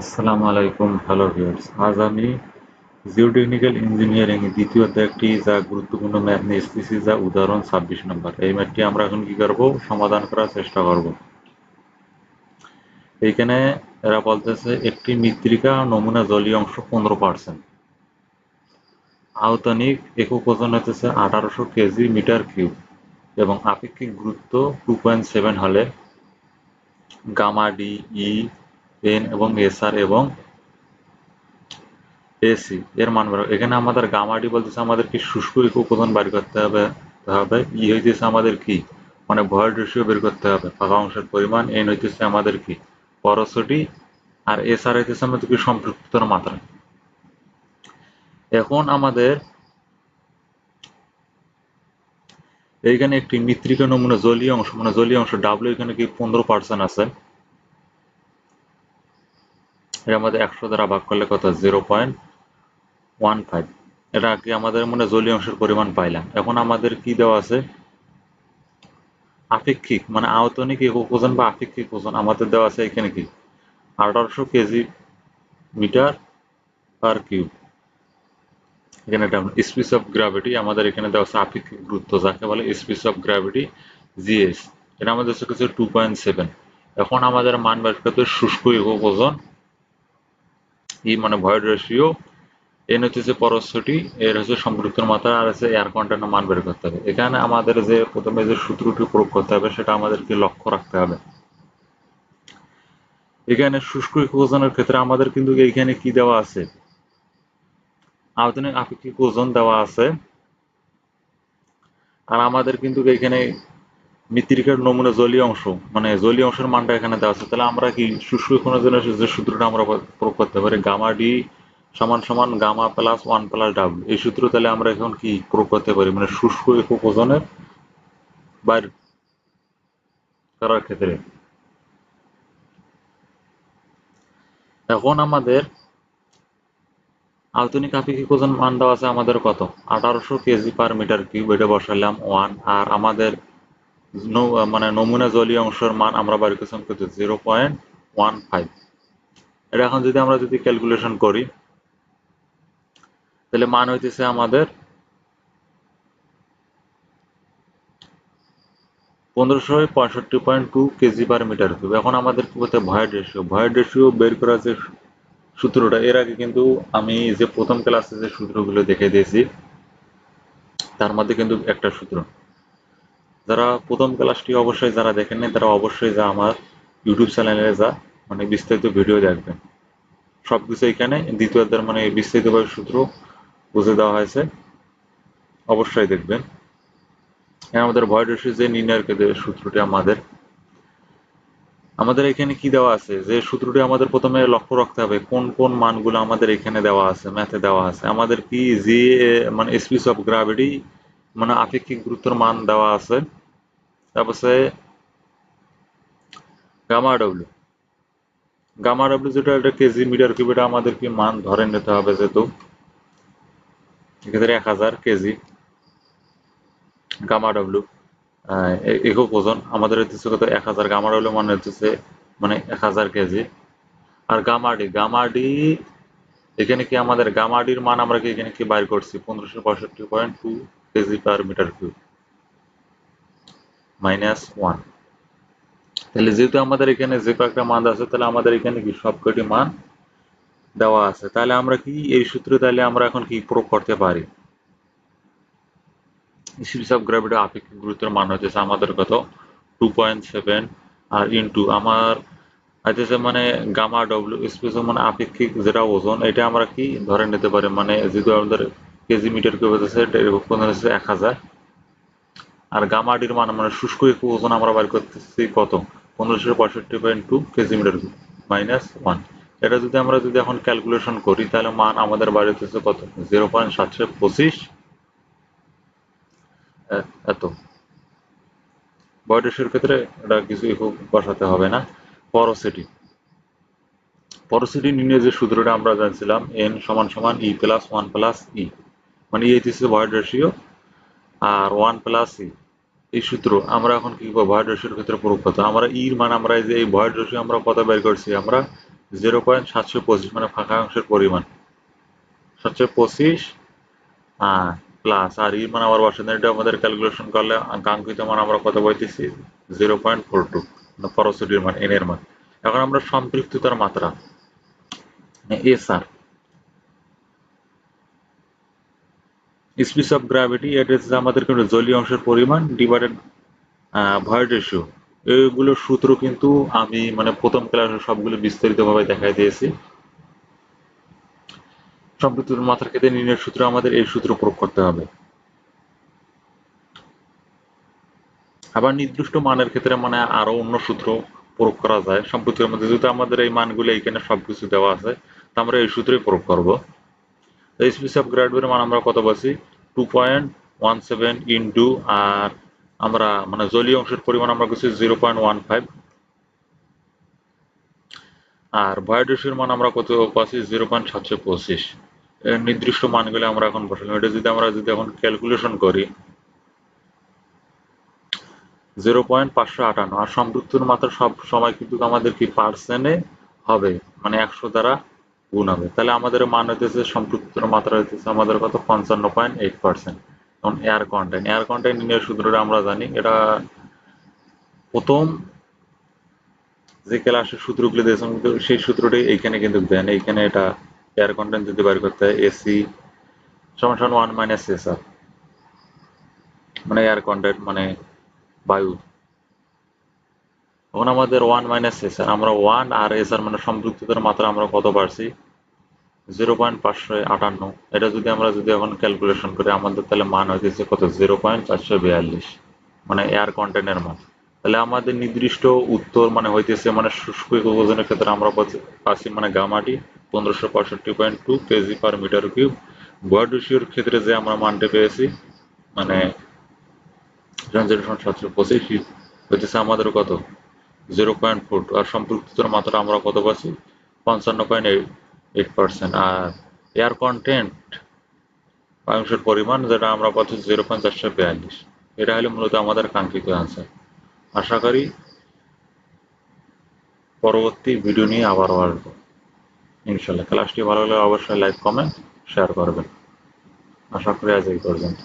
আসসালামু আলাইকুম hello viewers আজ আমি জিওটেকনিক্যাল ইঞ্জিনিয়ারিং দ্বিতীয় অধ্যায়টি যা গুরুত্বপূর্ণ ম্যাথ নিয়ে এসেছি, যা উদাহরণ ছাব্বিশ নম্বর। এই ম্যাথটি আমরা এখন কি করব? সমাধান করার চেষ্টা করব। এইখানে এরা বলতেছে, একটি মৃত্তিকা নমুনা জলীয় অংশ পনেরো পার্সেন্ট আয়তনিক একক ওজন হতেছে আঠারোশো কেজি মিটার কিউব এবং আপেক্ষিক গুরুত্ব টু পয়েন্ট সেভেন হলে গামা ডি, ই এন এবং এস আর এবং এসি। এর মান বের এখানে আমাদের গামাডি বলতেছে আমাদের কি শুষ্ক একক ওজন বের করতে হবে হবে ই হইতেছে আমাদের কি? মানে ভয়েড রেশিও বের করতে হবে। ফাঁকা অংশের পরিমাণ, এন হইতেছে আমাদের কি? পরশটি আর এস আর হইতেছে আমাদের কি? সম্পৃক্ততার মাত্রা। এখন আমাদের এইখানে একটি মৃত্তিকা নমুনা জলীয় অংশ মানে জলীয় অংশ ডাব্লিউ এখানে কি পনেরো পার্সেন্ট আছে? এর মধ্যে একশো দ্বারা ভাগ করলে কত? Zero point one five. এটা কি আমাদের মনে জলীয় অংশের পরিমাণ পাইলাম। এখন আমাদের কি দেওয়া আছে? আপেক্ষিক মানে আয়তনিক একক ওজন বা আপেক্ষিক ওজন। আমাদের দেওয়া আছে এখানে কি? আঠারোশো কেজি মিটার পার কিউব। এখানে একটা স্পিস অফ গ্র্যাভিটি আমাদের এখানে দেওয়া আছে আপেক্ষিক গুরুত্ব, যাকে বলে স্পিস অফ গ্র্যাভিটি, জিএস। এটা আমাদের হচ্ছে টু পয়েন্ট সেভেন এখন আমাদের মান বের করতে শুষ্ক একক ওজন ই মানে ভয়েড রেশিও এন হচ্ছে পরশটি এর হচ্ছে সম্পৃক্তর মাত্রা, আর হচ্ছে এয়ার কন্টেন্টের মান বের করতে হবে। এখানে আমাদের যে প্রথমে যে সূত্রটি প্রয়োগ করতে হবে, সেটা আমাদেরকে লক্ষ্য রাখতে হবে। এখানে শুষ্ক ওজনের ক্ষেত্রে আমাদের কিন্তু এইখানে কি দেওয়া আছে? আয়তনিক আপেক্ষিক ওজন দেওয়া আছে। আর আমাদের কিন্তু এখানে মৃত্তিকার নমুনা জলীয় অংশ মানে জলীয় অংশের মানটা এখানে দেওয়া আছে, তাহলে আমরা কি শুষ্ক জন্য যে সূত্রটা আমরা প্রয়োগ করতে পারি, গামা ডি সমান সমান gamma plus one plus W, এই সূত্র তাহলে আমরা এখন কি প্রয়োগ করতে পারি মানে শুষ্ক একক ওজনের বাইর করার ক্ষেত্রে। এখন আমাদের আধুনিক আপেক্ষিক ওজন মান দেওয়া আছে আমাদের কত? আঠারোশো কেজি পার মিটার কিউব, এটা বসালাম ওয়ান, আর আমাদের মানে নমুনা জলীয় অংশের মান আমরা বাড়ি করছিলাম কত জিরো পয়েন্ট ওয়ান ফাইভ এটা এখন যদি আমরা যদি ক্যালকুলেশন করি, তাহলে মান হইতেছে আমাদের পনেরোশো পঁয়ষট্টি point two KG per metre cube এখন আমাদের কি বলতে ভয়েড রেশিও ভয়েড রেশিও বের করার যে সূত্রটা, এর আগে কিন্তু আমি যে প্রথম ক্লাসে যে সূত্রগুলো দেখে দিয়েছি, তার মধ্যে কিন্তু একটা সূত্র। যারা প্রথম ক্লাসটি অবশ্যই যারা দেখেননি তারা অবশ্যই যা আমার ইউটিউব চ্যানেলে যা মানে বিস্তারিত ভিডিও দেখবেন। সব কিছু এখানে দ্বিতীয় মানে বিস্তারিতভাবে সূত্র বুঝে দেওয়া হয়েছে। অবশ্যই দেখবেন। হ্যাঁ আমাদের ভয়েড রেশিও যে নির্ণয়ের ক্ষেত্রে সূত্রটি আমাদের। আমাদের এখানে কি দেওয়া আছে? যে সূত্রটি আমাদের প্রথমে লক্ষ্য রাখতে হবে, কোন কোন মানগুলো আমাদের এখানে দেওয়া আছে ম্যাথে দেওয়া আছে। আমাদের কি জি মানে স্পিস অফ গ্রাভিটি মানে আপেক্ষিক গুরুত্বের মান দেওয়া আছে। তারপরে গামা ডব্লিউ গামা ডব্লিউ যেটা একটা কেজি মিটার কিউব এটা আমাদের কি মান ধরে নিতে হবে যেহেতু? এক হাজার কেজি গামা ডব্লিউ একক ওজন। আমাদের হচ্ছে কত? এক হাজার গামা ডব্লিউ মানে হচ্ছে মানে এক হাজার কেজি। আর গামাডি গামাডি এখানে কি আমাদের গামাডির মান আমরা কি এখানে কি বাইর করছি? পনেরোশো পঁয়ষট্টি point two kg per metre cube minus one তাহলে যেহেতু আমাদের এখানে যে কয়েকটা মান আছে, তাহলে আমাদের এখানে কি সবকটি মান দেওয়া আছে? তাহলে আমরা কি এই সূত্রে তাহলে আমরা এখন কি প্রয়োগ করতে পারি? আপেক্ষিক গুরুত্বের মান হচ্ছে আমাদের কত? টু পয়েন্ট সেভেন আর ইন্টু আমার হচ্ছে মানে গামা ডব্লিউ স্পেস মানে আপেক্ষিক যেটা ওজন, এটা আমরা কি ধরে নিতে পারি? মানে যেহেতু আমাদের কেজি মিটার কিউব হচ্ছে হচ্ছে এক হাজার। আর গামাডির মান মানে শুষ্ক ওজন আমরা বার করতেছি কত? পনেরোশো পঁয়ষট্টি point two kg metre minus one এটা যদি আমরা যদি এখন ক্যালকুলেশন করি, তাহলে মান আমাদের বাড়ি হচ্ছে কত? জিরো পয়েন্ট সাতশো পঁচিশ। এত। বয়ডেশের ক্ষেত্রে এটা কিছু বসাতে হবে না। পরসিটি পরসিটি নিয়ে যে সূত্রটা আমরা জানছিলাম এন সমান সমান E plus one plus E মানে ই হচ্ছে ভয়েড রেশিও আর ওয়ান প্লাস ই এই সূত্র আমরা এখন কি ভয়েড রেশিওর ক্ষেত্রে প্রয়োগ করতে আমরা ইর মান আমরা এই যে এই ভয়েড রেশিও আমরা কত বের করছি? আমরা জিরো পয়েন্ট সাতশো পঁচিশ মানে ফাঁকা অংশের পরিমাণ। সাতশো পঁচিশ প্লাস আর ইর মানে আমার বসানো। এটা আমাদের ক্যালকুলেশন করলে কাঙ্ক্ষিত মান আমরা কত পাইতেছি? জিরো পয়েন্ট ফোর টু পরশটির মান এন এর মান। এখন আমরা সম্পৃক্ততার মাত্রা এস আর স্পিস অফ গ্র্যাভিটি এটা হচ্ছে আমাদের কিন্তু জলীয় অংশের পরিমাণ ডিভাইডেড ভয়েড রেশিও এইগুলো সূত্র কিন্তু আমি মানে প্রথম ক্লাসে সবগুলো বিস্তারিতভাবে দেখাই দিয়েছি। সম্পৃক্ত মাত্রার ক্ষেত্রে নির্ণয়ের সূত্র আমাদের এই সূত্র প্রয়োগ করতে হবে। আবার নির্দিষ্ট মানের ক্ষেত্রে মানে আরও অন্য সূত্র প্রয়োগ করা যায়। সম্পৃক্তের মধ্যে যেহেতু আমাদের এই মানগুলো এইখানে সবকিছু দেওয়া আছে, তা আমরা এই সূত্রই প্রয়োগ করব। স্পিস অফ গ্রাডবের মান আমরা কত পাচ্ছি? Two point one seven into আর আমরা মানে জলীয় অংশের পরিমাণ আমরা করছি জিরো পয়েন্ট ওয়ান ফাইভ আর বায়োডিসের মান আমরা কত পাচ্ছি? জিরো পয়েন্ট সাতশো পঁচিশ নির্দিষ্ট মানগুলো আমরা এখন বসালাম। এটা যদি আমরা যদি এখন ক্যালকুলেশন করি জিরো পয়েন্ট পাঁচশো আটান্ন আর সম্পৃক্তর মাত্রা সব সময় কিন্তু আমাদের কি পার্সেন্টে হবে? মানে একশো দ্বারা গুণ হবে তাহলে আমাদের মান হইতেছে সম্পৃক্তর মাত্রা হইতেছে আমাদের কত? পঞ্চান্ন পয়েন্ট এইট পার্সেন্ট এখন এয়ার কন্টেন্ট এয়ার কন্টেন্ট নিয়ে সূত্রটা আমরা জানি, এটা প্রথম যে ক্লাসের সূত্রগুলো দিয়েছেন কিন্তু সেই সূত্রটি এইখানে কিন্তু দেন এইখানে এটা এয়ার কন্টেন্ট যদি বের করতে হয় এসি সমান সমান ওয়ান মাইনাস এস আর মানে এয়ার কন্টেন্ট মানে বায়ু। এখন আমাদের ওয়ান মাইনাস এস আর আমরা ওয়ান আর এস আর মানে সম্পৃক্ততার মাত্রা আমরা কত পারছি? জিরো পয়েন্ট পাঁচশো আটান্ন। এটা যদি আমরা যদি এখন ক্যালকুলেশন করি, আমাদের তাহলে মান হইতেছে কত? জিরো পয়েন্ট চারশো বিয়াল্লিশ। মানে এয়ার কন্টেন্টের মান। তাহলে আমাদের নির্দিষ্ট উত্তর মানে হইতেছে মানে শুষ্ক ওজনের ক্ষেত্রে আমরা পাচ্ছি মানে গামাটি পনেরোশো পঁয়ষট্টি point two kg per metre cube বয়ডুসিওর ক্ষেত্রে যে আমরা মানটা পেয়েছি মানে সাতশো পঁচিশ, হইতেছে আমাদের কত? জিরো পয়েন্ট ফোর টু আর সম্পৃক্ততার মাত্রা আমরা কত পাচ্ছি? পঞ্চান্ন পয়েন্ট এইট পার্সেন্ট আর এয়ার কন্টেন্ট অংশের পরিমাণ যেটা আমরা পাচ্ছি জিরো পয়েন্ট চারশো বিয়াল্লিশ। এটা হলো মূলত আমাদের কাঙ্ক্ষিত আনসার আশা করি পরবর্তী ভিডিও নিয়ে আবারও আসব। ইনশাল্লাহ ক্লাসটি ভালো লাগলে অবশ্যই লাইক কমেন্ট শেয়ার করবেন। আশা করি আজ এই পর্যন্ত।